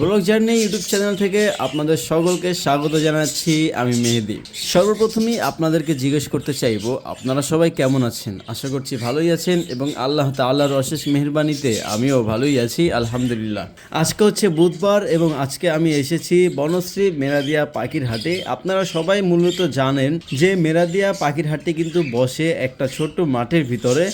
Blog journey YouTube channel থেকে আপনাদের সকলকে স্বাগত জানাচ্ছি, আমি মেহেদি। সর্বপ্রথমেই আপনাদেরকে জিজ্ঞেস করতে চাইব, আপনারা সবাই কেমন আছেন? আশা করছি ভালোই আছেন এবং আল্লাহ তাআলার অশেষ মেহরবানিতে আমিও ভালোই আছি, আলহামদুলিল্লাহ। আজকে হচ্ছে বুধবার এবং আজকে আমি এসেছি বনশ্রী মেরাদিয়া পাখির হাটে আপনারা সবাই মূলত জানেন যে মেরাদিয়া পাখির হাটটি কিন্তু বসে একটা ছোট্ট মাঠের ভিতরে।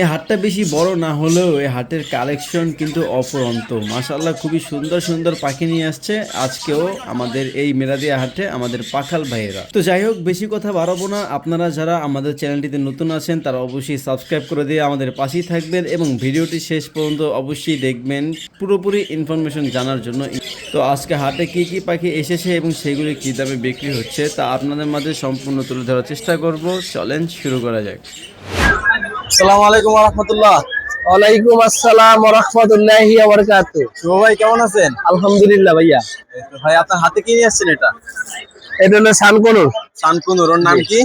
এই হাটটা বেশি বড় না হলেও এই হাটের কালেকশন কিন্তু অপরন্ত মাশাল্লাহ খুবই সুন্দর সুন্দর পাখি নিয়ে আসছে। আজকেও আমাদের এই মেরাদিয়া হাটে আমাদের পাখাল ভাইয়েরা। তো যাই হোক, বেশি কথা বাড়াবো না। আপনারা যারা আমাদের চ্যানেলটিতে নতুন আছেন, তারা অবশ্যই সাবস্ক্রাইব করে দিয়ে আমাদের পাশেই থাকবেন এবং ভিডিওটি শেষ পর্যন্ত অবশ্যই দেখবেন। পুরোপুরি ইনফরমেশন জানার জন্য। তো আজকে হাটে কি কি পাখি এসেছে এবং সেগুলি কী দামে বিক্রি হচ্ছে, তা আপনাদের মাঝে সম্পূর্ণ তুলে ধরার চেষ্টা করব। চলেন শুরু করা যাক। আসসালামু আলাইকুম রহমতুল্লাহ। ওয়ালাইকুম আসসালাম রহমতুল্লাহি ওয়াবারাকাত শুভ ভাই কেমন আছেন? আলহামদুলিল্লাহ ভাইয়া। ভাই আপনার হাতে কি নিয়ে আসছেন এটা? এটা হলো সানকনুর। শানকুনুর ওর নাম কি?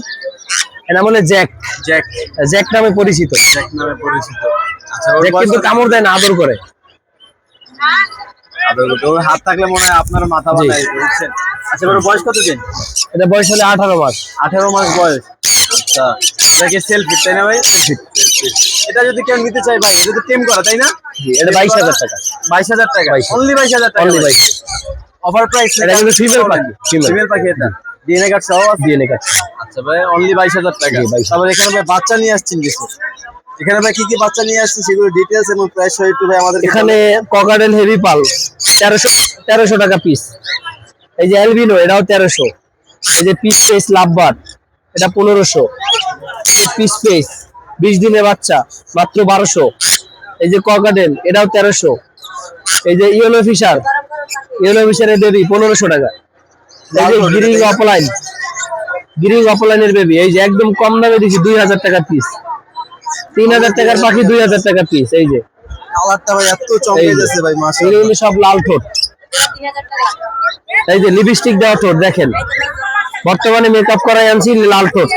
এটা জ্যাক। জ্যাক। জ্যাক নামে পরিচিত। জ্যাক নামে পরিচিত। আচ্ছা জ্যাক কিন্তু কামড় দেয় না আদর করে। আদর। ওর হাত থাকলে মনে হয় আপনার মাথা বুঝছেন? আচ্ছা ওর বয়স কত দিন? এটা বয়স হলে আঠারো মাস। আঠারো মাস বয়স। আচ্ছা এটা কি সেলফি তাই না ভাই? এটা যদি কেউ নিতে চায় ভাই যদি টেম করা তাই না? এটা বাইশ হাজার টাকা। বাইশ হাজার টাকা। 22,000 অনলি বাইশ হাজার টাকা 22,000 অফার প্রাইস এটা কিন্তু female পাখি, ফিমেল পাখি এটা। ডিএনএ কার্ড সহ আছে? ডিএনএ কার্ড আচ্ছা ভাই অনলি বাইশ হাজার টাকা। জি, 22,000 তারপর এখানে ভাই বাচ্চা নিয়ে আসছেন কিছু? এখানে ভাই কি কি বাচ্চা নিয়ে আসছেন সেগুলো ডিটেলস এবং প্রাইস সহ একটু ভাই আমাদের এখানে ককাডেল হেভি পাল তেরোশো তেরোশো টাকা পিস এই যে অ্যালবিনো এটাও তেরোশো। এই যে পিস পেস লাভবার এটা পনেরোশো। পিস পেস বিশ দিনের বাচ্চা মাত্র বারোশো। এই যে ককাডেল এটাও তেরোশো। এই যে ইয়েলো ফিশার ইয়েলো ফিশারের বেবি পনেরোশো টাকা। এই যে গিরিং অপলাইন গিরিং অপলাইনের বেবি এই যে একদম কম দামে দিচ্ছি দুই হাজার টাকা পিস তিন হাজার টাকার পাখি দুই হাজার টাকা পিস এই যে। সব লাল ঠোঁট। এই যে লিপস্টিক দেওয়া ঠোঁট দেখেন। বর্তমানে মেকআপ করাই আনছি লাল ঠোঁট।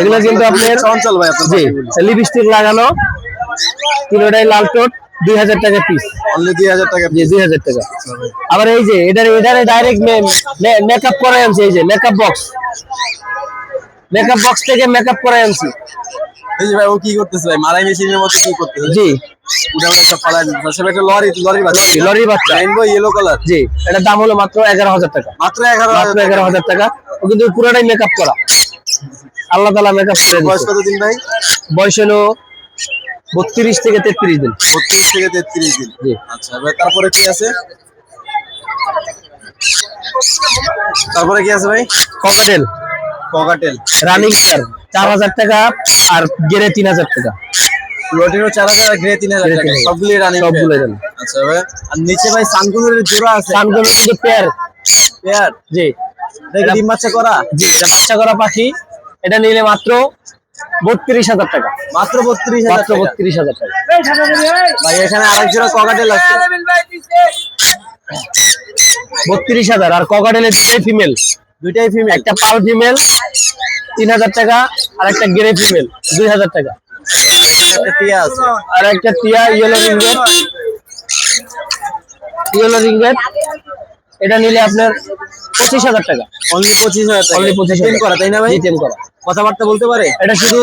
এগুলো কিন্তু আপনার চঞ্চল ভাই আপনার জি লিপস্টিক লাগানো তিনোটাই লাল ঠোঁট দুই হাজার টাকা পিস অনলি দুই হাজার টাকা জি দুই হাজার টাকা। আবার এই যে এটার এটারে ডাইরেক্ট মেকআপ করাই আনছি এই যে মেকআপ বক্স মেকআপ বক্স থেকে মেকআপ করাই আনছি। এই যে ভাই ও কি করতেছে ভাই? মারাই মেশিনের মতো কি করতেছে? জি। সব সব একটা লরি লরির বাচ্চা। লরি বাচ্চা। রেইনবো ইয়েলো কালার জি এটার দাম হলো মাত্র এগারো হাজার টাকা। মাত্র এগারো মাত্র এগারো হাজার টাকা। ও কিন্তু পুরোটাই মেকআপ করা। আল্লাহ তালা মেকআপ করে বয়স দিচ্ছে। কত দিন ভাই? বয়স হলো বত্রিশ থেকে তেত্রিশ দিন। বত্রিশ থেকে তেত্রিশ দিন। জি। আচ্ছা তারপরে কি আছে? তারপরে কি আছে ভাই? ককাটেল ককাটেল রানিং পেয়ার চার হাজার টাকা আর গেরে তিন হাজার টাকা। রোটিনো চার হাজার আর গ্রে তিন হাজার টাকা। 3000 সবগুলি রানিং সবগুলো জানি আচ্ছা ভাই আর নিচে ভাই সানকুনুরের জোড়া আছে। সানগুলো কিন্তু পেয়ার পেয়ার জি। ডিম বাচ্চা করা? জি এটা বাচ্চা করা পাখি। এটা নিলে মাত্র বত্রিশ হাজার টাকা। মাত্র বত্রিশ হাজার বত্রিশ হাজার টাকা। ভাই এখানে আরেক জোড়া ককাটেল আছে। বত্রিশ হাজার আর ককাটেলের দুটাই ফিমেল দুইটাই ফিমেল একটা পাল ফিমেল তিন হাজার টাকা আর একটা গ্রে ফিমেল দুই হাজার টাকা। টিয়া আছে। আর একটা টিয়া ইয়েলো রিঙ্গেট ইয়েলো রিঙ্গেট এটা নিলে আপনার পঁচিশ হাজার টাকা। অনলি পঁচিশ হাজার টাকা। অনলি পঁচিশ টেম করা তাই না ভাই? টেম করা। কথাবার্তা বলতে পারে? এটা শুধু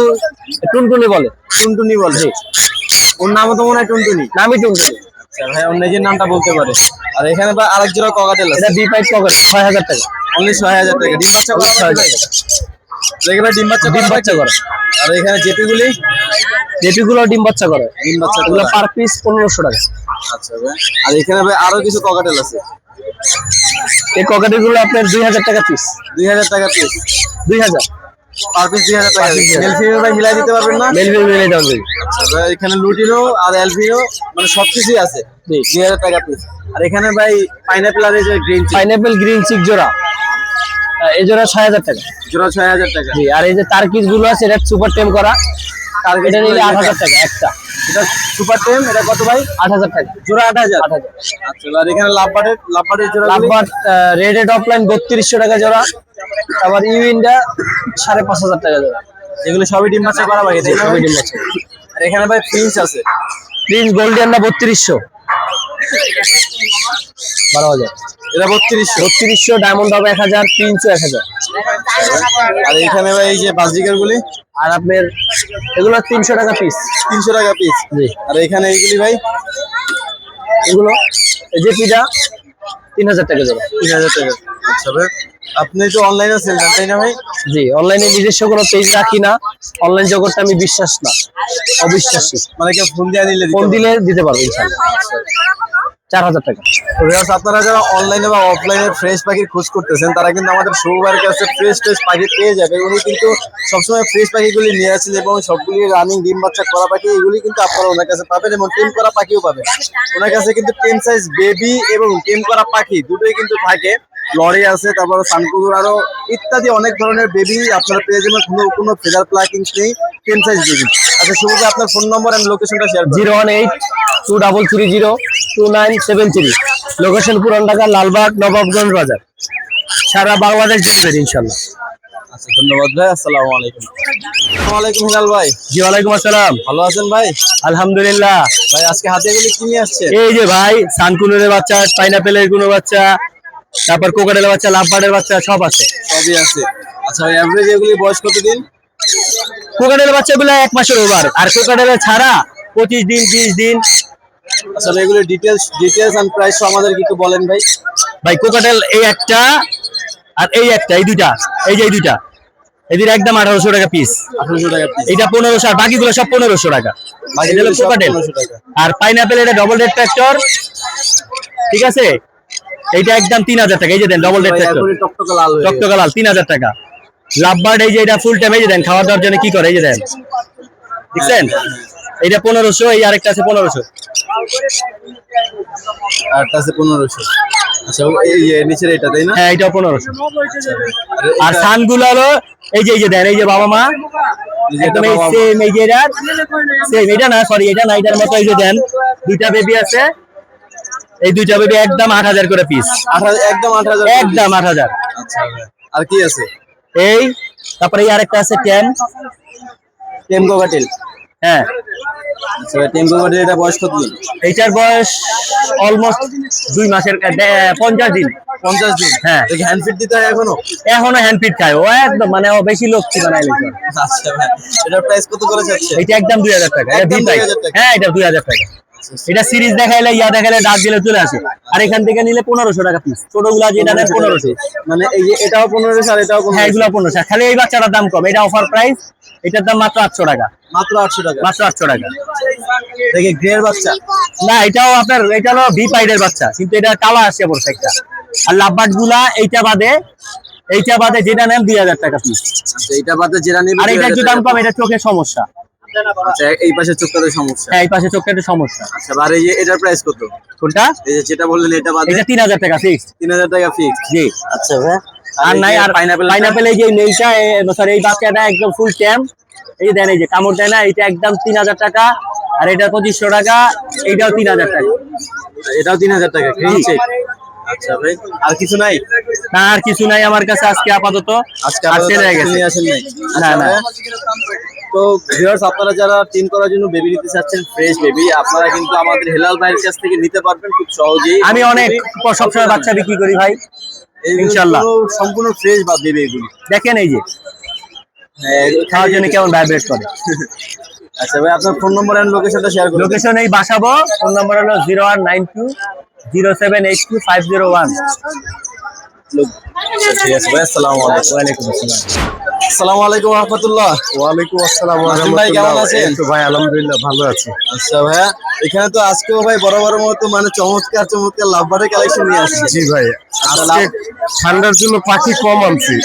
টুনটুনি বলে। টুনটুনি বলে। ওর নামও তো মনে হয় টুনটুনি। নামই টুনটুনি। আচ্ছা ভাই ওর নিজের নামটা বলতে পারে। আর এখানে ভাই আরেক জোড়া ককাটেল আছে। এটা বি পাইপ পকেট ছয় হাজার টাকা। অনলি ছয় হাজার টাকা। ডিম বাচ্চা করা ছয় হাজার দেখে ভাই ডিম বাচ্চা ডিম বাচ্চা? করে। আর এখানে জেপিগুলি? জেপিগুলো ডিম বাচ্চা করে। ডিম বাচ্চা পার পিস পনেরোশো টাকা। আচ্ছা ভাই। আর এখানে ভাই আরও কিছু ককাটেল আছে। এই ককাটেলগুলো আপনার দুই হাজার টাকা পিস দুই হাজার টাকা পিস দুই হাজার। পার পিস দুই হাজার টাকা ভাই মিলাই দিতে পারবেন না। যাবে আচ্ছা এখানে লুটিনো আর মানে আছে। দুই হাজার টাকা পিস আর এখানে ভাই পাইনাপেল আর এই যে গ্রিন পাইনাপেল গ্রিন চিক জোড়া। এই জোড়া ছয় হাজার টাকা। জোড়া ছয় হাজার টাকা। জি আর এই যে তার্কিসগুলো আছে এটা সুপার টেম করা। এটা নিলে আট হাজার টাকা একটা। এটা সুপার টেম এটা কত ভাই? আট হাজার টাকা। জোড়া আট হাজার। আট হাজার। আচ্ছা আর এখানে লাভবাটের লাভবাটের জোড়া লাভবার রেডেড অফলাইন বত্রিশশো টাকা জোড়া। আবার ইউ ইন্ডিয়া সাড়ে পাঁচ হাজার টাকা জোড়া। এগুলো সবই ডিম বাচ্চা করা ভাই সবই ডিম বাচ্চা। আর এখানে ভাই প্রিন্স আছে। প্রিন্স গোল্ডেন না বত্রিশশো। বারো হাজার। এটা বত্রিশশো বত্রিশশো ডায়মন্ড হবে এক হাজার তিনশো এক হাজার। আর এখানে ভাই এই যে গুলি? আর আপনার এগুলো তিনশো টাকা পিস তিনশো টাকা পিস জি। আর এখানে এইগুলি ভাই? এগুলো এই যে পিজা তিন হাজার টাকা তিন হাজার টাকা। আচ্ছা ভাই আপনি তো অনলাইনে সেল দেন তাই না ভাই? জি অনলাইনে নিজস্ব কোনো পেজ রাখি না। অনলাইন জগৎটা আমি বিশ্বাস না। অবিশ্বাসী। মানে ফোন দিয়ে নিলে ফোন দিলে দিতে পারব চার হাজার টাকা আপনারা যারা অনলাইনে বা অফলাইনে ফ্রেশ পাখির খোঁজ করতেছেন তারা কিন্তু আমাদের কাছে ফ্রেশ ফ্রেশ পাখি পেয়ে যাবে। উনি কিন্তু সবসময় ফ্রেশ পাখিগুলি নিয়ে আসেন এবং সবগুলি রানিং ডিম বাচ্চা করা পাখি এগুলি কিন্তু আপনারা ওনার কাছে পাবেন এবং টেম করা পাখিও পাবেন। ওনার কাছে কিন্তু টেম সাইজ বেবি এবং টেম করা পাখি দুটোই কিন্তু থাকে। লরি আছে তারপর সানকুদুর আরও ইত্যাদি অনেক ধরনের বেবি আপনারা পেয়ে যাবেন কোনো কোনো ফেদার প্লাকিংস নেই টেন সাইজ বেবি আচ্ছা শুভকে আপনার ফোন নম্বর এন্ড লোকেশনটা share zero one eight two double three zero two nine seven three location Puran Dhaka Lalbagh Nawabganj বাজার। সারা বাংলাদেশ ডেলিভারি ইনশাল্লাহ। আচ্ছা ধন্যবাদ ভাই আসসালামু আলাইকুম। আসসালামু হিলাল ভাই। জি ওয়ালাইকুম আসসালাম। ভালো আছেন ভাই? আলহামদুলিল্লাহ। ভাই আজকে হাতে এগুলি কি নিয়ে আসছেন এই যে ভাই সানকুনের বাচ্চা পাইনাপেলের কোনো বাচ্চা তারপর কোকাটেলের বাচ্চা লাভবার্ডের বাচ্চা সব আছে। সবই আছে। আচ্ছা ভাই এভারেজ এগুলি বয়স কতদিন? কোকাটেলের বাচ্চাগুলো এক মাসের ওভার আর কোকাটেলের ছাড়া পঁচিশ দিন তিরিশ দিন আচ্ছা এগুলি ডিটেলস ডিটেলস এন্ড প্রাইস আমাদের একটু বলেন ভাই। ভাই কোকাটেল এই একটা আর এই একটা এই দুইটা এই যে এই দুইটা। এদের একদম আঠারোশো টাকা পিস আঠারোশো টাকা পিস এটা পনেরোশো আর বাকিগুলো সব পনেরোশো টাকা। আর পাইনাপেল এটা ডবল রেড ট্রাক্টর ঠিক আছে? এইটা একদম তিন হাজার টাকা। এই যে দেন ডবল রেড গেছে। টকটকা লাল তিন হাজার টাকা। লাভবার্ড এই যে এটা ফুল টাইম এই যে দেন খাওয়া দাওয়ার জন্য কি করে? এই যে দেন। দেখছেন? এইটা পনেরোশো এই আরেকটা আছে পনেরোশো। আর একটা আছে পনেরোশো। আচ্ছা এই নিচের এটা তাই না? হ্যাঁ পনেরোশো। আর এটা- সানগুলো হলো এই যে এই যে দেন এই যে বাবা মা একদম এটা এই সেম এই যে এটা সেম এটা না সরি এটা না এটার মতো এই যে দেন দুইটা বেবি আছে। এই দুইটা বেবি একদম আট হাজার করে পিস একদম আট হাজার একদম আট হাজার। আচ্ছা আর কি আছে? এই তারপরে এই আরেকটা আছে টেন। টেমকো কাটিল হ্যাঁ। আচ্ছা টেমকো এটা বয়স এইটার বয়স অলমোস্ট দুই মাসের পঞ্চাশ দিন। পঞ্চাশ দিন। হ্যাঁ। হ্যান্ড ফিট দিতে হয় এখনও? এখনও হ্যান্ড ফিট খায়। ও একদম মানে ও বেশি লোক বানাই আচ্ছা এটার প্রাইস কত করে যাচ্ছে? এটা একদম দুই হাজার টাকা। এটা একদম দুই price। 2000 টাকা। হ্যাঁ এটা দুই হাজার টাকা। এটা সিরিজ দেখাইলে ইয়া দেখাইলে ডাক দিলে চলে আসে। আর এখান থেকে নিলে পনেরোশো টাকা পিস ছোট ছোটগুলা যেটা নেন পনেরোশো। মানে এই যে এটাও পনেরোশো আর এটাও হ্যাঁ এগুলো পনেরোশো। খালি এই বাচ্চাটার দাম কম। এটা অফার প্রাইস এটার দাম মাত্র আটশো টাকা। মাত্র আটশো টাকা। মাত্র আটশো টাকা। দেখে গ্রের বাচ্চা। না এটাও আপনার এটা হলো ভি পাইডের বাচ্চা। কিন্তু এটা কালা আসছে পড়ছে একটা আর লাভবাটগুলা এইটা বাদে এইটা বাদে যেটা নেন দুই হাজার টাকা পিস বাদে যেটা আর এটা একটু দাম কম এটা চোখের সমস্যা। আচ্ছা এই পাশে চোখটাতে সমস্যা। হ্যাঁ এই পাশে সমস্যা। আচ্ছা আর এই যে এটার প্রাইস কত? কোনটা? এই যে যেটা বললেন এটা বাদে এটা তিন হাজার টাকা ফিক্স তিন হাজার টাকা ফিক্স জি। আচ্ছা ভাই। আর নাই আর পাইনাপেল পাইনাপেল এই যে নেইটা সরি এই বাচ্চাটা একদম ফুল ট্যাম এই দেন এই যে কামড় দেয় না এটা একদম তিন হাজার টাকা। আর এটা পঁচিশশো টাকা এইটাও তিন হাজার টাকা। এটাও তিন হাজার টাকা গ্রিন আচ্ছা ভাই আর কিছু নাই? না আর কিছু নাই আমার কাছে আজকে আপাতত। আজকে আর গেছে। আসেন না, আচ্ছা না। তো ভিউয়ার্স আপনারা যারা টিম করার জন্য বেবি নিতে চাচ্ছেন ফ্রেশ বেবি আপনারা কিন্তু আমাদের হেলাল ভাইয়ের কাছ থেকে নিতে পারবেন খুব সহজেই। আমি অনেক সবসময় বাচ্চা বিক্রি করি ভাই এইগুলো ইনশাল্লাহ। সম্পূর্ণ ফ্রেশ বা বেবি এগুলি। দেখেন এই যে হ্যাঁ, খাওয়ার জন্য কেমন ভাইব্রেট করে। আচ্ছা ভাই আপনার ফোন নম্বর এন্ড লোকেশনটা শেয়ার করুন। লোকেশন এই বাসাবো ফোন নাম্বার হলো zero one nine two zero seven eight two five zero one ঠিক আছে ভাই আসসালামু আলাইকুম। ওয়ালাইকুম আসসালাম। আসসালামু আলাইকুম রহমতুল্লাহ। ওয়ালাইকুম আসসালাম ভাই কেমন আছেন? তো ভাই আলহামদুলিল্লাহ ভালো আছি। আচ্ছা ভাইয়া এখানে তো আজকেও ভাই বড় বড় মতো মানে চমৎকার চমৎকার লাভবারের কালেকশন নিয়ে আসছে। জি ভাই আচ্ছা, আজকে ঠান্ডার জন্য পাখি কম আনছি।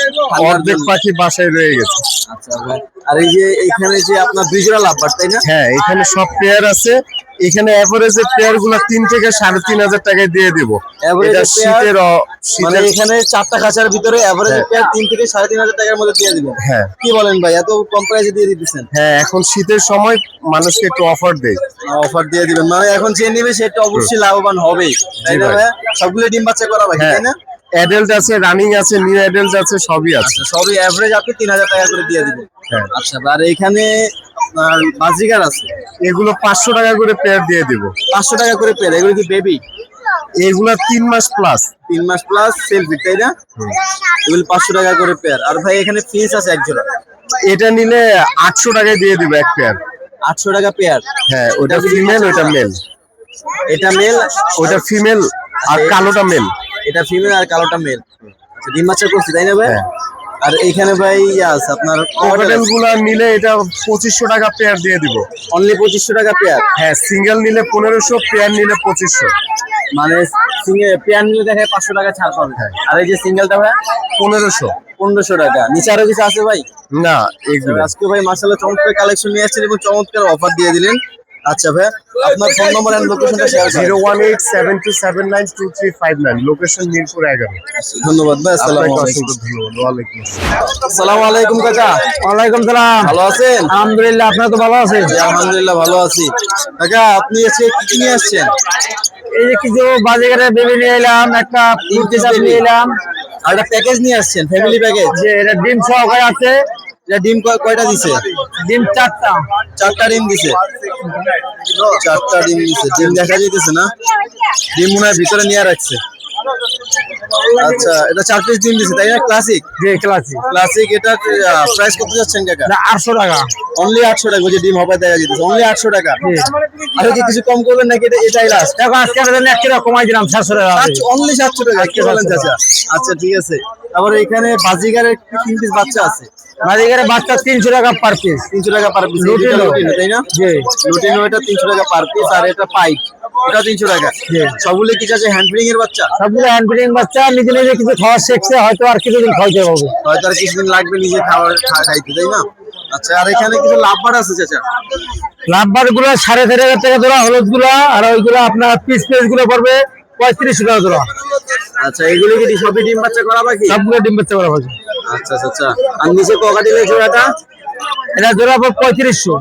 অর্ধেক পাখি বাসায় রয়ে গেছে। আচ্ছা ভাই আর এই যে এখানে যে আপনার দুই জোড়া লাভবার তাই না? হ্যাঁ এখানে সব পেয়ার আছে। এখানে এভারেজে পেয়ারগুলা তিন থেকে সাড়ে তিন হাজার টাকায় দিয়ে দিব। এটা শীতের মানে এখানে চারটা খাঁচার ভিতরে এভারেজ। পেয়ার তিন থেকে সাড়ে তিন হাজার টাকার মধ্যে দিয়ে দিবেন। হ্যাঁ। কি বলেন ভাই এত কম প্রাইসে দিয়ে দিতেছেন? হ্যাঁ এখন শীতের সময় মানুষকে একটু অফার দেয় অফার দিয়ে দিবেন। মানে এখন যে নিবে সেটা অবশ্যই লাভবান হবেই। তাই না সবগুলো ডিম বাচ্চা করা ভাই হ্যাঁ। তাই না? অ্যাডাল্ট আছে রানিং আছে নিউ অ্যাডাল্ট আছে সবই আছে। আচ্ছা সবই এভারেজ আপনি তিন হাজার টাকা করে দিয়ে দিবেন। হ্যাঁ। আচ্ছা আর এখানে আপনার বাজিগার আছে? এগুলো পাঁচশো টাকা করে পেয়ার দিয়ে দিব। পাঁচশো টাকা করে পেয়ার এগুলো কি বেবি এগুলা তিন মাস প্লাস তিন মাস প্লাস সেলফি তাই না? এগুলো পাঁচশো টাকা করে পেয়ার আর ভাই এখানে ফিস আছে এক জোড়া। এটা নিলে আটশো টাকায় দিয়ে দিব এক পেয়ার আটশো টাকা পেয়ার হ্যাঁ ওটা ফিমেল ওটা মেল এটা মেল ওটা ফিমেল আর কালোটা মেল এটা ফিমেল আর কালোটা মেল ডিম বাচ্চা করছি তাই না ভাই? হ্যাঁ। আর এইখানে ভাই আছে আপনার কোকাটেলগুলা নিলে এটা পঁচিশশো টাকা পেয়ার দিয়ে দিব। অনলি পঁচিশশো টাকা পেয়ার হ্যাঁ সিঙ্গেল নিলে পনেরোশো পেয়ার নিলে পঁচিশশো। মানে পেয়ার নিলে দেখে পাঁচশো টাকা ছাড় পাবে। হ্যাঁ। আর এই যে সিঙ্গেলটা ভাই? পনেরোশো। পনেরোশো টাকা। নিচে আরও কিছু আছে ভাই? না এগুলো। আজকে ভাই মাসাল্লাহ চমৎকার কালেকশন নিয়ে আসছেন এবং চমৎকার অফার দিয়ে দিলেন। আচ্ছা ভাই আপনার ফোন নম্বর এন্ড লোকেশনটা share zero one eight seven two seven nine two three five nine location Mirpur এগারো। ধন্যবাদ ভাই আসসালামু আলাইকুম। ধন্যবাদ ওয়ালাইকুম আসসালাম। আসসালামু আলাইকুম কাকা ওয়ালাইকুম সালাম। ভালো আছেন? আলহামদুলিল্লাহ আপনার তো ভালো আছে জি, আলহামদুলিল্লাহ ভালো আছি। কাকা আপনি এসে কি কি নিয়ে আসছেন? এই যে কিছু বাজারে বেবি নিয়ে এলাম একটা তিনটে নিয়ে এলাম। আর একটা প্যাকেজ নিয়ে আসছেন ফ্যামিলি প্যাকেজ যে এটা ডিম সহকারে আছে। এটা ডিম কয়টা দিছে? ডিম চারটা। চারটা ডিম দিছে? চারটা ডিম দিছে। ডিম দেখা যাইতেছে না? ডিম মনে হয় ভিতরে নিয়ে রাখছে। আচ্ছা এটা চার পিস ডিম দিছে তাই না? ক্লাসিক যে ক্লাসিক ক্লাসিক এটা প্রাইস কত যাচ্ছেন কাকা? আটশো টাকা। অনলি আটশো টাকা ওই যে ডিম হবে দেখা যেতেছে অনলি আটশো টাকা। আর কি কিছু কম করবেন নাকি? এটা এটাই লাস্ট দেখো আজকে আমাদের এক কিলো কমাই দিলাম সাতশো টাকা অনলি সাতশো টাকা। কি বলেন চাচা? আচ্ছা ঠিক আছে। তারপর এখানে বাজিগারের তিন পিস বাচ্চা আছে। বাজারে বাচ্চা তিনশো টাকা পার পিস তিনশো টাকা পার পিস লুটিনো। তাই না? জি। লুটিনো এটা তিনশো টাকা পার পিস আর এটা পাইপ এটা তিনশো টাকা। সবগুলো কি আছে হ্যান্ড ফিডিং এর বাচ্চা? সবগুলো হ্যান্ড ফিডিং বাচ্চা নিজে নিজে কিছু খাওয়া শিখছে হয়তো আর কিছুদিন খাইতে হবে হয়তো আর কিছুদিন লাগবে নিজে খাওয়ার খাইতে তাই না? আচ্ছা আর এখানে কিছু লাভবার আছে চাচা? লাভবারগুলো সাড়ে চার হাজার টাকা হলুদগুলো আর ওইগুলো আপনার পিস পিসগুলো পড়বে পঁয়ত্রিশ টাকা জোড়া আচ্ছা এগুলো কি সবই ডিম বাচ্চা করা বাকি? সবগুলো ডিম বাচ্চা করা বাকি। আচ্ছা আচ্ছা আচ্ছা। আর নিচে ককাটিলের জোড়াটা এটা জোড়া পড়বে পঁয়ত্রিশশো।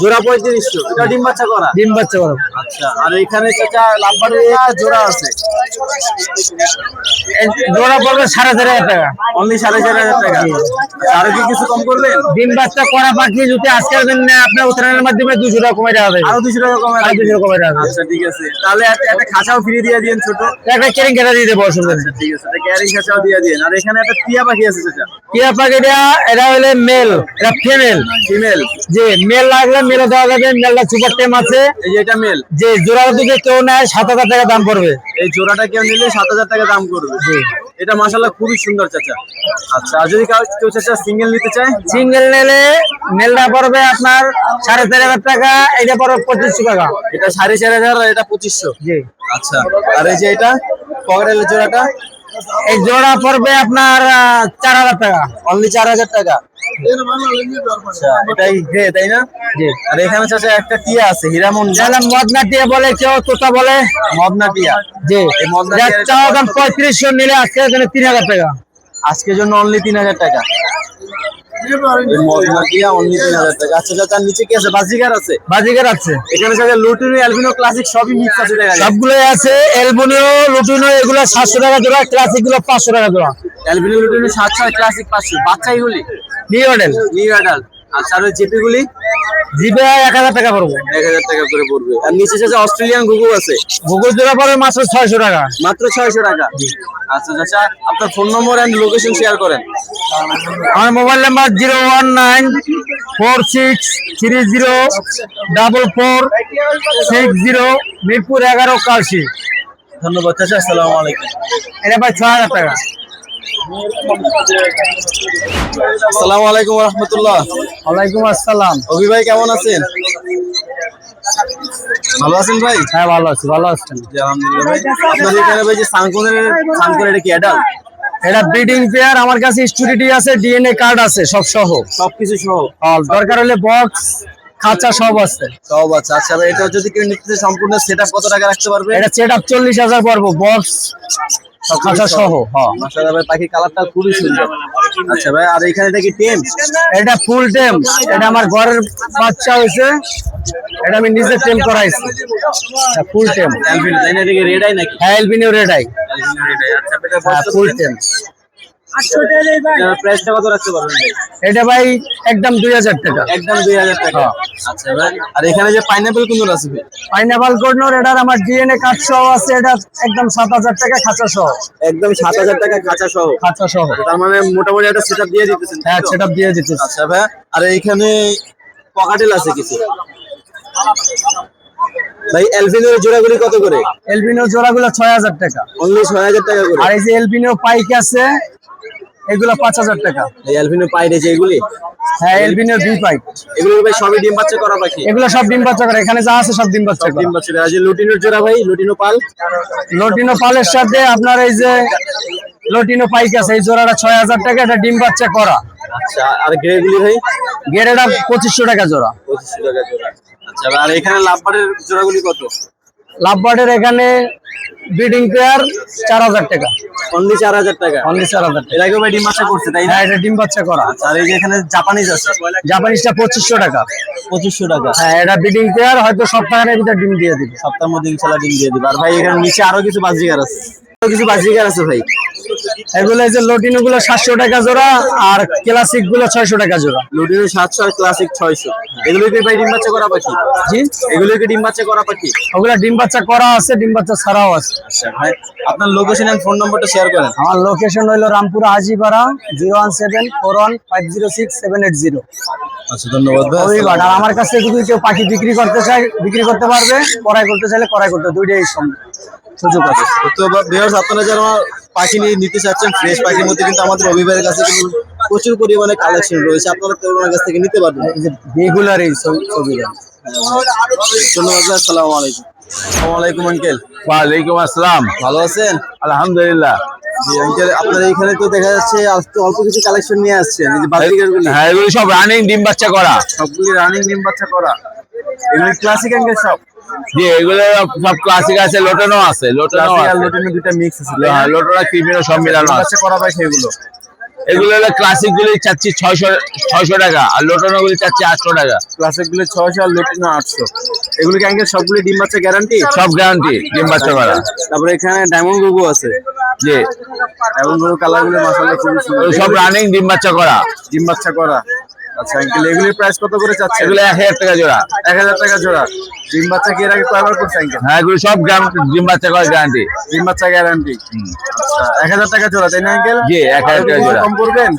জোড়া পঁয়ত্রিশশো। এটা ডিম বাচ্চা করা? ডিম বাচ্চা করা। আচ্ছা আর এখানে চাচা লাভবারের জোড়া আছে? জোড়া পড়বে সাড়ে চার হাজার টাকা। অনলি সাড়ে চার হাজার টাকা। আচ্ছা, আরও কি কিছু কম করবেন? ডিম বাচ্চা করা পাখি যদি আজকের দিন নেয়, আপনার উত্তরায়ণের মাধ্যমে দুশো টাকা কমে দেওয়া হবে। আরও দুশো টাকা কমে আর দুশো টাকা কমে দেওয়া আচ্ছা ঠিক আছে। তাহলে একটা খাঁচাও ফ্রি দিয়ে দিন ছোট। একটা কেরিং কেটে দিয়ে দেবো অসুবিধা আচ্ছা ঠিক আছে। একটা ক্যারিং খাঁচাও দিয়ে দিন আর এখানে একটা টিয়া পাখি আছে চাচা টিয়া পাখিটা এটা হলে মেল এটা ফিমেল ফিমেল যে মেল লাগলে মেলে দেওয়া যাবে মেলটা সুপার টেম আছে। এই যে এটা মেল যে জোড়া যদি কেউ নেয় সাত হাজার টাকা দাম পড়বে। এই জোড়াটা কেউ নিলে সাত হাজার টাকা দাম করবে। এটা মাসাল্লাহ খুবই সুন্দর চাচা। আচ্ছা আর যদি কাউ চাচা সিঙ্গেল নিতে চায়? সিঙ্গেল নিলে মেলটা পড়বে আপনার সাড়ে চার হাজার টাকা এটা পড়বে পঁচিশশো টাকা। এটা সাড়ে চার হাজার এটা পঁচিশশো। জি। আচ্ছা আর এই যে এটা পকেটের জোড়াটা? এই জোড়া পড়বে আপনার চার হাজার টাকা। অনলি চার হাজার টাকা। এখানে আছে আচ্ছা লুটিনো অ্যালবিনো ক্লাসিক সবই সবগুলোই আছে লুটিনো এগুলো সাতশো টাকা জোড়া ক্লাসিকগুলো পাঁচশো টাকা জোড়া অ্যালবিনো লুটিনো সাতশো ক্লাসিক পাঁচশো বাচ্চা এগুলি নিউ মডেল নিউ অ্যাডাল্ট আচ্ছা আর ওই জেপি গুলি? জিবে এক হাজার টাকা পড়বে। এক হাজার টাকা করে পড়বে। আর নিচে চাচা অস্ট্রেলিয়ান ঘুঘু আছে। গুগল জোড়া পড়বে মাত্র ছয়শো টাকা। মাত্র ছয়শো টাকা। আচ্ছা চাচা আপনার phone number and location share করেন। আমার mobile number zero one nine four six three zero double four six zero Mirpur এগারো কালসি ধন্যবাদ চাচা আসসালামু আলাইকুম। এটা প্রায় ছ হাজার টাকা। আসসালামু আলাইকুম রহমতুল্লাহ ওয়ালাইকুম আসসালাম। অভি ভাই কেমন আছেন? ভালো আছেন ভাই? হ্যাঁ ভালো আছি ভালো আছেন। আলহামদুলিল্লাহ ভাই। আপনাদের এখানে ভাই যে সানকুনের সানকুন এটা কি অ্যাডাল্ট এটা ব্রিডিং পেয়ার আমার কাছে স্টুডিটি আছে ডিএনএ কার্ড আছে সব সহ। সবকিছু সহ? আর দরকার হলে বক্স খাঁচা সব আছে। সব আছে। আচ্ছা ভাই এটা যদি কেউ নিতে সম্পূর্ণ সেটআপ কত টাকা রাখতে পারবে? এটা সেট আপ চল্লিশ হাজার পড়ব বক্স খাঁচা সহ হ্যাঁ মাশাআল্লাহ ভাই পাখির কালারটা খুবই সুন্দর। আচ্ছা ভাই আর এখানে এটা কি টেম। এটা ফুল টেম। এটা আমার ঘরের বাচ্চা হয়েছে। এটা আমি নিজে টেম করাইছি। ফুল টেম। অ্যালবিনো তাই না? এটা কি রেড আই নাকি? হ্যাঁ albino red eye albino red eye আচ্ছা এটা হ্যাঁ ফুল টেম। প্রাইসটা কত রাখতে পারবেন? ভাই এটা ভাই একদম দুই হাজার টাকা। একদম দুই হাজার টাকা। আচ্ছা ভাই আর এখানে যে পাইনাপেল আছে এটার আমার ডিএনএ কার্ড সহ আছে এটা একদম সাত হাজার টাকা খাঁচা সহ। একদম সাত হাজার টাকা কাঁচা সহ। খাঁচা সহ। তার মানে মোটামুটি একটা সেটআপ দিয়ে দিতেছেন হ্যাঁ দিয়ে আচ্ছা ভাই আর এইখানে পকাটেল আছে কিছু? ভাই জোড়াগুলি কত করে? এলবিনো জোড়াগুলো ছয় হাজার টাকা। অনলি ছয় হাজার টাকা করে। আর এই যে এলবিনো পাইক আছে এগুলো পাঁচ হাজার টাকা। এই আছে এগুলি? হ্যাঁ এলবিনো দুই পাইক এগুলো ভাই সবই ডিম বাচ্চা করা পাখি এগুলো সব ডিম বাচ্চা করে। এখানে যা আছে সব ডিম বাচ্চা ডিম বাচ্চা আর যে লুটিনোর জোড়া ভাই লুটিনো পাল? লটিনো পালের সাথে আপনার এই যে লটিনো পাইক আছে। এই জোড়াটা ছয় হাজার টাকা এটা ডিম বাচ্চা করা। আচ্ছা আর গ্রেগুলি ভাই? গেরেটা পঁচিশশো টাকা জোড়া। পঁচিশশো টাকা জোড়া। আচ্ছা আর এখানে লাভবারের জোড়াগুলি কত? লাভবার্ডের এখানে ব্রিডিং পেয়ার চার হাজার টাকা। অনলি চার হাজার টাকা? অনলি চার হাজার টাকা। এর ভাই ডিম বাচ্চা করছে তাই না? হ্যাঁ এটা ডিম বাচ্চা করা। আর এই যে এখানে জাপানিজ আছে? জাপানিজটা পঁচিশশো টাকা। পঁচিশশো টাকা। হ্যাঁ এটা ব্রিডিং পেয়ার হয়তো সপ্তাহের ভিতরে ডিম দিয়ে দিবে। সপ্তাহের মধ্যে ইনশাল্লাহ ডিম দিয়ে দিবে। আর ভাই এখানে নিচে আরও কিছু বাজিকার আছে। কিছু বাজিকার আছে ভাই। এগুলো যে লটিনো গুলো সাতশো টাকা জোড়া আর ক্লাসিকগুলো ছয়শো টাকা জোড়া। লুটিনো সাতশো আর ক্লাসিক ছয়শো। এগুলো কি ভাই ডিম বাচ্চা করা পাখি? জি? এগুলো কি ডিম বাচ্চা করা পাখি? ওগুলা ডিম বাচ্চা করা আছে ডিম বাচ্চা ছাড়াও আছে। আচ্ছা ভাই আপনার লোকেশন এন্ড ফোন নাম্বারটা শেয়ার করেন। আমার location Rampura Hajipara zero one seven four one five zero six seven eight zero আচ্ছা ধন্যবাদ ভাই আর আমার কাছে যদি কেউ পাখি বিক্রি করতে চায় বিক্রি করতে পারবে করতে চাইলে করতে দুইটাই সম- সুযোগ আছে। তো ভিউয়ার্স আপনারা যারা পাখি নিয়ে নিতে চাচ্ছেন ফ্রেশ পাখির মধ্যে কিন্তু আমাদের রবিবারের কাছে কিন্তু প্রচুর পরিমাণে কালেকশন রয়েছে। আপনারা তো ওনার কাছ থেকে নিতে পারবেন। রেগুলার এই ছবি ছবিটা। ধন্যবাদ আসসালামু আলাইকুম। আসসালামু আলাইকুম আঙ্কেল ওয়ালাইকুম আসসালাম। ভালো আছেন? আলহামদুলিল্লাহ। আপনার এখানে তো দেখা যাচ্ছে অল্প কিছু কালেকশন নিয়ে আসছেন। হ্যাঁ এগুলো সব রানিং ডিম বাচ্চা করা। সবগুলি রানিং ডিম বাচ্চা করা। এগুলি ক্লাসিক আঙ্কেল সব। জি এগুলো সব ক্লাসিক আছে লোটনো আছে লোটনো ক্লাসিক আর আছে। লুটিনো দুইটা মিক্স আছে হ্যাঁ, লোটনা ক্রিমিনো সব মিলানো আছে। করা পাখি এগুলো এগুলো হলো ক্লাসিক গুলি চাচ্ছি ছয়শো ছয়শো টাকা আর লোটনো গুলি চাচ্ছি আটশো টাকা। ক্লাসিক গুলি ছয়শো আর লুটিনো আটশো। এগুলি কি আঙ্কেল সবগুলি ডিম বাচ্চা গ্যারান্টি সব গ্যারান্টি ডিম বাচ্চা করা। তারপরে এখানে ডায়মন্ড গুগু আছে। জি। ডায়মন্ড গুগু কালারগুলো মাসাল্লাহ খুবই সুন্দর। সব রানিং ডিম বাচ্চা করা। ডিম বাচ্চা করা। আচ্ছা আঙ্কেল এগুলির প্রাইস কত করে চাচ্ছে এগুলো এক হাজার টাকা জোড়া। এক হাজার টাকা জোড়া। ডিম বাচ্চা কি এর আগে কয়বার করছে আঙ্কেল হ্যাঁ এগুলো সব গ্রাম ডিম বাচ্চা করা গ্যারান্টি ডিম বাচ্চা গ্যারান্টি আচ্ছা এক হাজার টাকা জোড়া তাই না আঙ্কেল জি, এক হাজার টাকা জোড়া। কম করবেন?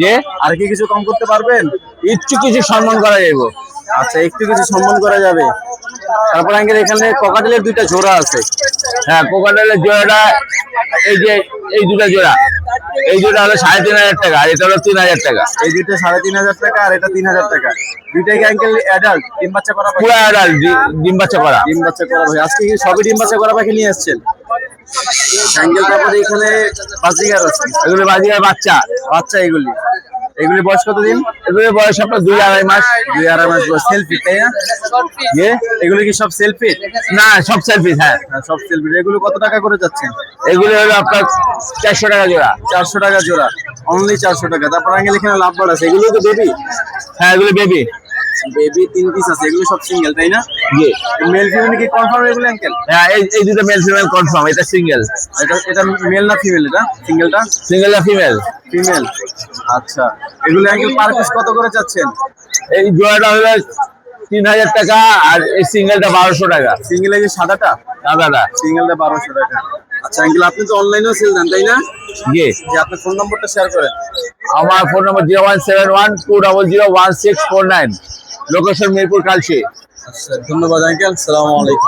যে আর কি কিছু কম করতে পারবেন? ইচ্ছু কিছু সম্মান করা যাইব। আচ্ছা একটু কিছু সম্মান করা যাবে। তারপর আঙ্কেল এখানে ককাটেলের দুইটা জোড়া আছে। হ্যাঁ কোকাটেলের জোড়াটা এই যে এই দুটা জোড়া। এই দুটো হলো সাড়ে তিন হাজার টাকা আর এটা হলো তিন হাজার টাকা। এই দুটো সাড়ে তিন হাজার টাকা আর এটা তিন হাজার টাকা। দুইটাই কি আঙ্কেল অ্যাডাল্ট ডিম বাচ্চা করা পুরো অ্যাডাল্ট ডিম বাচ্চা করা। ডিম বাচ্চা করা ভাই আজকে কি সবই ডিম বাচ্চা করা পাখি নিয়ে আসছেন আঙ্কেল তারপরে এখানে বাজিগার আছে। এগুলো বাজিকার বাচ্চা। বাচ্চা এগুলি। এগুলি বয়স কত দিন এগুলি বয়স আপনার দুই আড়াই মাস। দুই আড়াই মাস সেলফি তাই না? এগুলি কি সব সেলফি না, সব সেলফি হ্যাঁ। সব সেলফি এগুলো কত টাকা করে যাচ্ছেন? এগুলো হলো আপনার চারশো টাকা জোড়া। চারশো টাকা জোড়া। অনলি চারশো টাকা। তারপর আগে এখানে লাভ বাড়াচ্ছে এগুলো তো বেবি হ্যাঁ এগুলো বেবি বেবি তিন পিস আছে এগুলো সব সিঙ্গেল তাই না? জি। মেল ফিমেল কি কনফার্ম এগুলো আঙ্কেল হ্যাঁ এই এই দুটো মেল ফিমেল কনফার্ম এটা সিঙ্গেল এটা এটা মেল না ফিমেল এটা? সিঙ্গেলটা সিঙ্গেল না ফিমেল ফিমেল আচ্ছা। এগুলো আঙ্কেল পার পিস কত করে চাচ্ছেন? এই জোড়াটা হলো তিন হাজার টাকা আর এই সিঙ্গেলটা বারোশো টাকা। সিঙ্গেল এই যে সাদাটা? দাদাটা সিঙ্গেলটা বারোশো টাকা। আচ্ছা আঙ্কেল আপনি তো অনলাইনেও সেল দেন তাই না? জি। যে আপনার ফোন নম্বরটা শেয়ার করেন। আমার phone number zero one seven one two double zero one six four nine location Mirpur Kalshi আচ্ছা ধন্যবাদ আঙ্কেল সালামু আলাইকুম।